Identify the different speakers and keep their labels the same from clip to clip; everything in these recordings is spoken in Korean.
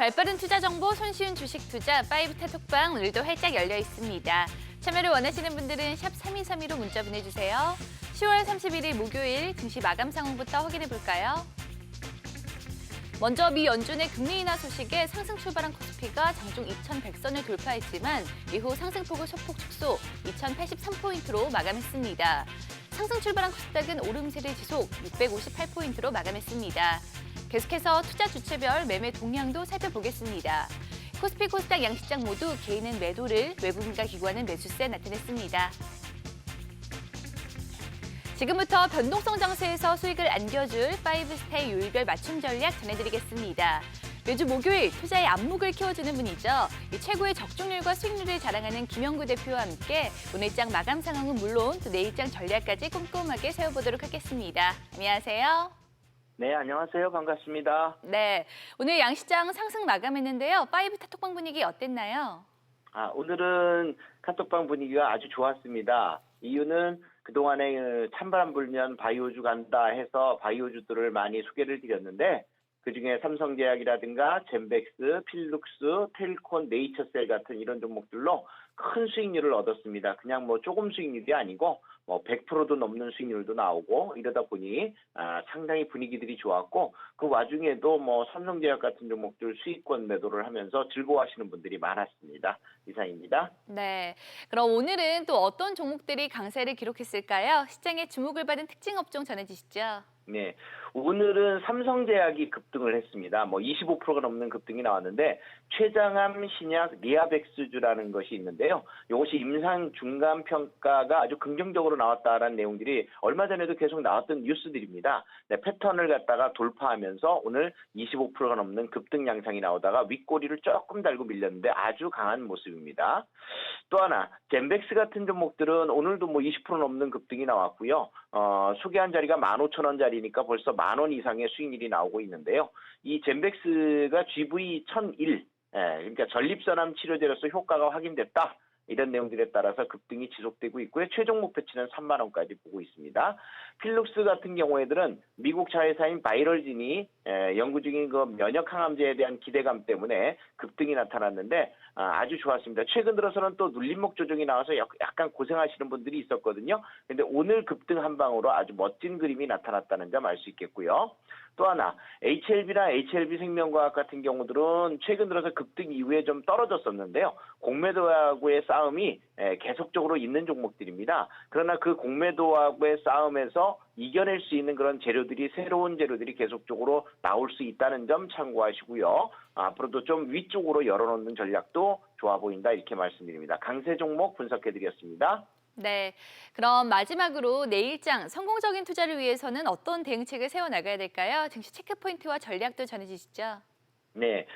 Speaker 1: 발빠른 투자 정보 손쉬운 주식 투자 파이브 태톡방 오늘도 활짝 열려 있습니다. 참여를 원하시는 분들은 샵 3232로 문자 보내주세요. 10월 31일 목요일 증시 마감 상황부터 확인해 볼까요? 먼저 미 연준의 금리 인하 소식에 상승 출발한 코스피가 장중 2,100선을 돌파했지만 이후 상승폭을 소폭 축소 2,083포인트로 마감했습니다. 상승 출발한 코스닥은 오름세를 지속 658포인트로 마감했습니다. 계속해서 투자 주체별 매매 동향도 살펴보겠습니다. 코스피 코스닥 양시장 모두 개인은 매도를 외국인과 기관은 매수세 나타냈습니다. 지금부터 변동성 장세에서 수익을 안겨줄 파이브 스타일 요일별 맞춤 전략 전해드리겠습니다. 매주 목요일 투자의 안목을 키워주는 분이죠. 이 최고의 적중률과 수익률을 자랑하는 김영구 대표와 함께 오늘장 마감 상황은 물론 또 내일장 전략까지 꼼꼼하게 세워보도록 하겠습니다. 안녕하세요.
Speaker 2: 네, 안녕하세요. 반갑습니다.
Speaker 1: 네, 오늘 양시장 상승 마감했는데요. 파이브 타톡방 분위기 어땠나요?
Speaker 2: 아, 오늘은 카톡방 분위기가 아주 좋았습니다. 이유는 그동안에 그 찬바람 불면 바이오주 간다 해서 바이오주들을 많이 소개를 드렸는데 그중에 삼성제약이라든가 젠백스, 필룩스, 텔콘, 네이처셀 같은 이런 종목들로 큰 수익률을 얻었습니다. 그냥 뭐 조금 수익률이 아니고 뭐 100%도 넘는 수익률도 나오고 이러다 보니 아, 상당히 분위기들이 좋았고 그 와중에도 뭐 삼성제약 같은 종목들 수익권 매도를 하면서 즐거워하시는 분들이 많았습니다. 이상입니다.
Speaker 1: 네, 그럼 오늘은 또 어떤 종목들이 강세를 기록했을까요? 시장의 주목을 받은 특징 업종 전해주시죠.
Speaker 2: 네. 오늘은 삼성제약이 급등을 했습니다. 뭐 25%가 넘는 급등이 나왔는데 최장암 신약 리아백스주라는 것이 있는데요. 이것이 임상 중간 평가가 아주 긍정적으로 나왔다라는 내용들이 얼마 전에도 계속 나왔던 뉴스들입니다. 네, 패턴을 갖다가 돌파하면서 오늘 25%가 넘는 급등 양상이 나오다가 윗꼬리를 조금 달고 밀렸는데 아주 강한 모습입니다. 또 하나 젠백스 같은 종목들은 오늘도 뭐 20% 넘는 급등이 나왔고요. 어, 소개한 자리가 15,000원짜리니까 벌써 만원 이상의 수익률이 나오고 있는데요. 이 젠백스가 GV 1001, 예, 그러니까 전립선암 치료제로서 효과가 확인됐다. 이런 내용들에 따라서 급등이 지속되고 있고요. 최종 목표치는 3만 원까지 보고 있습니다. 필룩스 같은 경우에들은 미국 자회사인 바이럴진이 에, 연구 중인 그 면역 항암제에 대한 기대감 때문에 급등이 나타났는데 아, 주 좋았습니다. 최근 들어서는 또 눌림목 조정이 나와서 약- 약간 고생하시는 분들이 있었거든요. 근데 오늘 급등 한 방으로 아주 멋진 그림이 나타났다는 점 알 수 있겠고요. 또 하나 HLB나 HLB 생명과학 같은 경우들은 최근 들어서 급등 이후에 좀 떨어졌었는데요. 공매도하고의 싸움이 에, 계속적으로 있는 종목들입니다. 그러나 그 공매도하고의 싸움에서 이겨낼 수 있는 그런 재료들이 새로운 재료들이 계속적으로 나올 수 있다는 점 참고하시고요. 앞으로도 좀 위쪽으로 열어놓는 전략도 좋아 보인다 이렇게 말씀드립니다. 강세 종목 분석해드렸습니다.
Speaker 1: 네, 그럼 마지막으로 내일장 성공적인 투자를 위해서는 어떤 대응책을 세워나가야 될까요? 증시 체크 포인트와 전략도 전해주시죠.
Speaker 2: 네.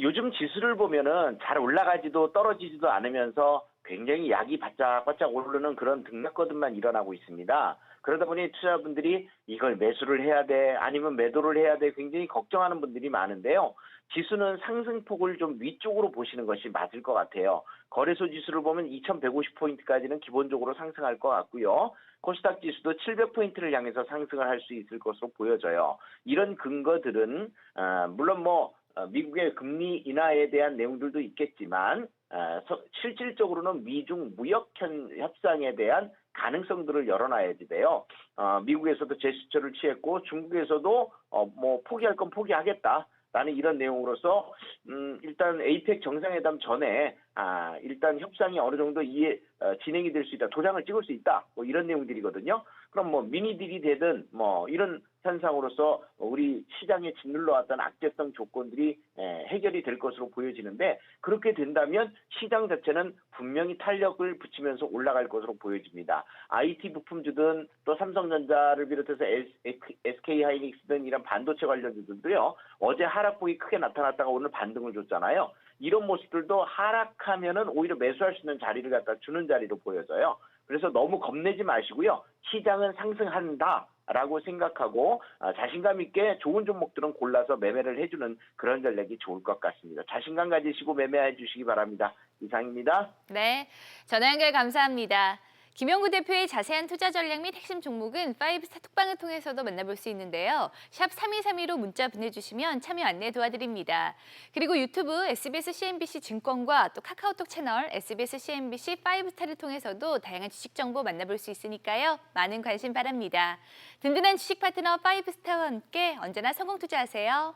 Speaker 2: 요즘 지수를 보면은 잘 올라가지도 떨어지지도 않으면서 굉장히 약이 바짝바짝 오르는 그런 등락거듭만 일어나고 있습니다. 그러다 보니 투자분들이 이걸 매수를 해야 돼, 아니면 매도를 해야 돼, 굉장히 걱정하는 분들이 많은데요. 지수는 상승폭을 좀 위쪽으로 보시는 것이 맞을 것 같아요. 거래소 지수를 보면 2150포인트까지는 기본적으로 상승할 것 같고요. 코스닥 지수도 700포인트를 향해서 상승을 할 수 있을 것으로 보여져요. 이런 근거들은, 아, 물론 뭐, 어, 미국의 금리 인하에 대한 내용들도 있겠지만 어, 서- 실질적으로는 미중 무역 현- 협상에 대한 가능성들을 열어놔야지 돼요. 어, 미국에서도 제스처를 취했고 중국에서도 어, 뭐 포기할 건 포기하겠다. 라는 이런 내용으로서 음, 일단 에이펙 정상회담 전에 아, 일단 협상이 어느 정도 이해 어, 진행이 될 수 있다. 도장을 찍을 수 있다. 뭐 이런 내용들이거든요. 그럼 뭐 미니딜이 되든 뭐 이런 현상으로서 우리 시장에 짓눌러 왔던 악재성 조건들이 에, 해결이 될 것으로 보여지는데 그렇게 된다면 시장 자체는 분명히 탄력을 붙이면서 올라갈 것으로 보여집니다. IT 부품주든 또 삼성전자를 비롯해서 SK 하이닉스든 이런 반도체 관련주들도요. 어제 하락폭이 크게 나타났다가 오늘 반등을 줬잖아요. 이런 모습들도 하락하면은 오히려 매수할 수 있는 자리를 갖다 주는 자리로 보여져요. 그래서 너무 겁내지 마시고요. 시장은 상승한다. 라고 생각하고 아, 자신감 있게 좋은 종목들은 골라서 매매를 해주는 그런 전략이 좋을 것 같습니다. 자신감 가지시고 매매해 주시기 바랍니다. 이상입니다.
Speaker 1: 네, 전화 연결 감사합니다. 김영구 대표의 자세한 투자 전략 및 핵심 종목은 파이브스타 톡방을 통해서도 만나볼 수 있는데요. 샵 3232로 문자 보내주시면 참여 안내 도와드립니다. 그리고 유튜브 SBS CNBC 증권과 또 카카오톡 채널 SBS CNBC 파이브스타를 통해서도 다양한 주식 정보 만나볼 수 있으니까요. 많은 관심 바랍니다. 든든한 주식 파트너 파이브스타와 함께 언제나 성공 투자하세요.